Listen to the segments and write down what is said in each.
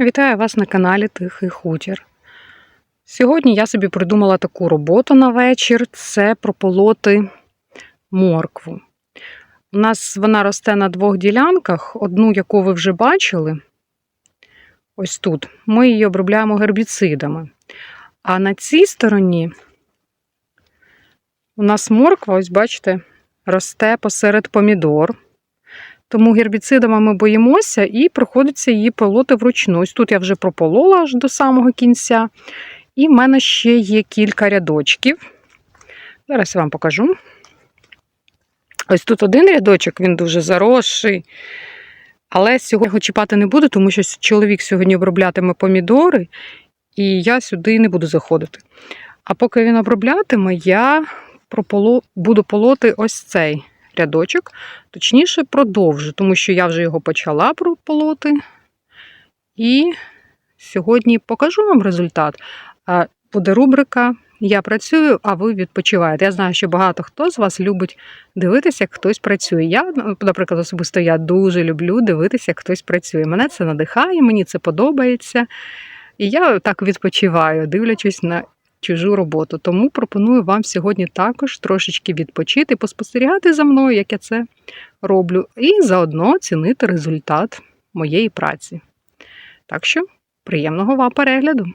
Вітаю вас на каналі Тихий Хутір. Сьогодні я собі придумала таку роботу на вечір це прополоти моркву. У нас вона росте на двох ділянках, одну, яку ви вже бачили, ось тут. Ми її обробляємо гербіцидами. А на цій стороні у нас морква, ось бачите, росте посеред помідор. Тому гербіцидами ми боїмося і приходиться її полоти вручну. Ось тут я вже прополола аж до самого кінця. І в мене ще є кілька рядочків. Зараз я вам покажу. Ось тут один рядочок, він дуже заросший. Але сьогодні його чіпати не буду, тому що чоловік сьогодні оброблятиме помідори, і я сюди не буду заходити. А поки він оброблятиме, я прополо... буду полоти ось цей рядочок, точніше, продовжу, тому що я вже його почала прополоти. І сьогодні покажу вам результат. Буде рубрика Я працюю, а ви відпочиваєте. Я знаю, що багато хто з вас любить дивитися, як хтось працює. Я, наприклад, особисто я дуже люблю дивитися, як хтось працює. Мене це надихає, мені це подобається. І я так відпочиваю, дивлячись на чужу роботу. Тому пропоную вам сьогодні також трошечки відпочити, поспостерігати за мною, як я це роблю, і заодно оцінити результат моєї праці. Так що, приємного вам перегляду!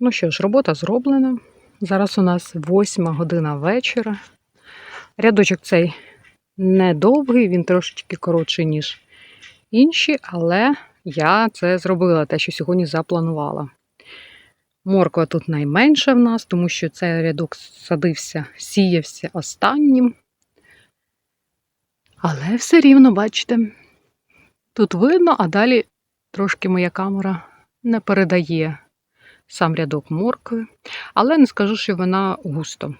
Ну що ж, робота зроблена. Зараз у нас восьма година вечора. Рядочок цей недовгий, він трошечки коротший, ніж інші, але я це зробила, те, що сьогодні запланувала. Морква тут найменша в нас, тому що цей рядок садився, сіявся останнім. Але все рівно, бачите, тут видно, а далі трошки моя камера не передає сам рядок моркви, але не скажу, що вона густо.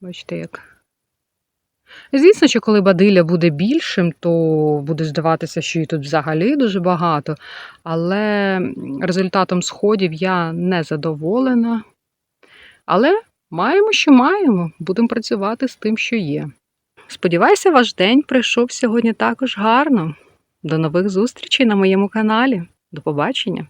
Бачите, як. Звісно, що коли бадилля буде більшим, то буде здаватися, що її тут взагалі дуже багато. Але результатом сходів я не задоволена. Але маємо, що маємо. Будемо працювати з тим, що є. Сподіваюся, ваш день прийшов сьогодні також гарно. До нових зустрічей на моєму каналі. До побачення!